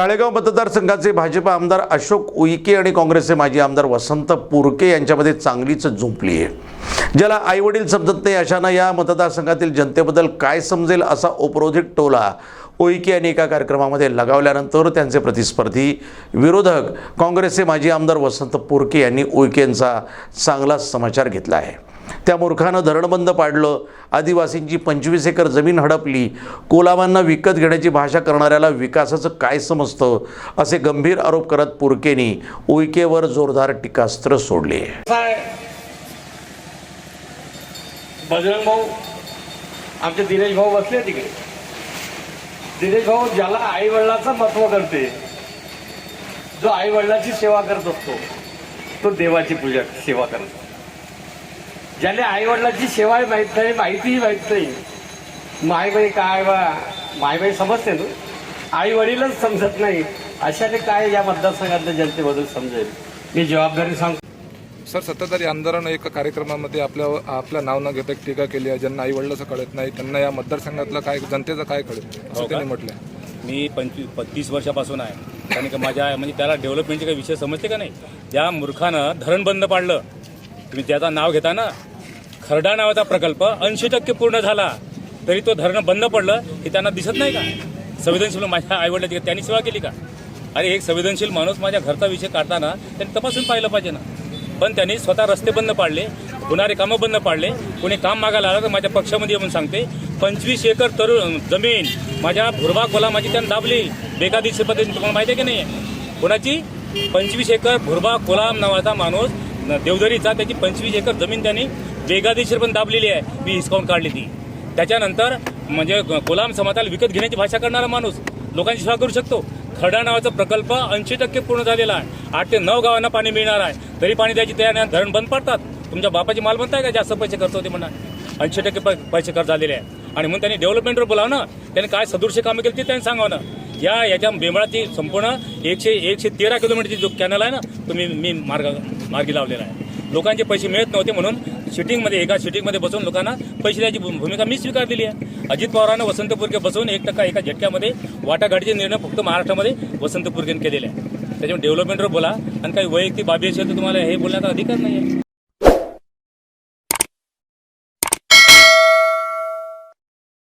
राळेगाव मतदारसंघाचे भाजपा आमदार अशोक उईके आणि काँग्रेसचे माजी आमदार वसंत पुरके यांच्यामध्ये चांगलीच झुंपली आहे. ज्याला आईवडील समजत नाही अशांना या मतदारसंघातील जनतेबद्दल काय समजेल असा उपरोधिक टोला उईके यांनी एका कार्यक्रमामध्ये लगावल्यानंतर त्यांचे प्रतिस्पर्धी विरोधक काँग्रेसचे माजी आमदार वसंत पुरके यांनी उईके यांचा चांगला समाचार घेतला आहे. त्या मूर्खानं धरणबंद पाडलं. आदिवासींची पंचवीस एकर जमीन हडपली. कोलामांना विकत घेण्याची भाषा करणाऱ्याला विकासाचं काय समजतं? असे गंभीर आरोप करत पुरकेनी उईकेवर जोरदार टीकास्त्र सोडले. बजरंग भाऊ आमचे दिनेश भाऊ बसले तिकडे. दिनेश भाऊ ज्याला आई वडिलाचं महत्त्व करते जो आई वडिलाची सेवा करत असतो तो देवाची पूजा सेवा करतो ज्याला आई वडिलाची सेवा माहीत नाही माहितीही माहीत नाही. मायबाई काय बा मायबाई समजते ना. आई वडीलच समजत नाही. अशाने काय या मतदारसंघातल्या जनतेबद्दल समजेल? मी जबाबदारी सांगतो. सर सत्ताधारी आमदारानं एका कार्यक्रमामध्ये आपल्या आपलं नाव न घेता एक टीका केली आहे. ज्यांना आई वडिलाचं कळत नाही त्यांना या मतदारसंघातलं काय जनतेचं काय कळत असं त्यांनी म्हटलं मी पंचवीस तीस वर्षापासून आहे. कारण की माझ्या म्हणजे त्याला डेव्हलपमेंटचे काही विषय समजते का नाही? त्या मूर्खानं धरण बंद पाडलं. तुम्ही त्याचं नाव घेता ना खरडा नावाचा प्रकल्प ऐंशी टक्के पूर्ण झाला तरी तो धरणं बंद पडलं हे त्यांना दिसत नाही का? संवेदनशील माझ्या आईवडिलाची त्यांनी सेवा केली का? अरे एक संवेदनशील माणूस माझ्या घरचा विषय काढताना त्यांनी तपासून पाहिलं पाहिजे ना. पण त्यांनी स्वतः रस्ते बंद पाडले होणारे कामं बंद पाडले कोणी काम मागायला आलं तर माझ्या पक्षामध्ये येऊन सांगते पंचवीस एकर तरुण जमीन माझ्या भुरबा खोला माझी त्यांनी दाबली. बेकायदेशीर पद्धतीने तुम्हाला माहिती आहे की नाही? कोणाची? पंचवीस एकर भुरबा कोलाम नावाचा माणूस देवधरीचा देवदरीचा त्याची पंचवीस एकर जमीन त्यांनी बेगादेशीर पण दाबलेली आहे. मी हिसकावून काढली ती. त्याच्यानंतर म्हणजे गुलाम समाजाला विकत घेण्याची भाषा करणारा माणूस लोकांची सेवा करू शकतो. खरडा नावाचा प्रकल्प ऐंशी टक्के पूर्ण झालेला आहे. आठ ते नऊ गावांना पाणी मिळणार आहे. तरी पाणी द्यायची तयार नाही धरण बंद पडतात. तुमच्या बापाची मालमत्ता आहे का? जास्त पैसे खर्च होते म्हणा ऐंशी टक्के पैसे खर्च झालेले आहे. आणि म्हणून त्यांनी डेव्हलपमेंटवर बोलावं ना त्यांनी काय सदृश्य कामं केली ते त्यांनी सांगावं ना या याच्या बेंबळाची संपूर्ण एकशे एकशे तेरा किलोमीटरची जो कॅनल आहे ना तो मी मी मार्ग मार्गी लावलेला आहे. लोकांचे पैसे मिळत नव्हते म्हणून शूटिंगमध्ये एका शूटिंगमध्ये बसून लोकांना पैसे द्यायची भू- भूमिका मी स्वीकारलेली आहे. अजित पवारांना वसंत पुरके बसवून एक टक्का एका झटक्यामध्ये वाटाघाटीचे निर्णय फक्त महाराष्ट्रामध्ये वसंत पुरकेने केलेले आहे त्याच्यामुळे डेव्हलपमेंटवर बोला. आणि काही वैयक्तिक बाबी असेल तर तुम्हाला हे बोलण्याचा अधिकार नाही आहे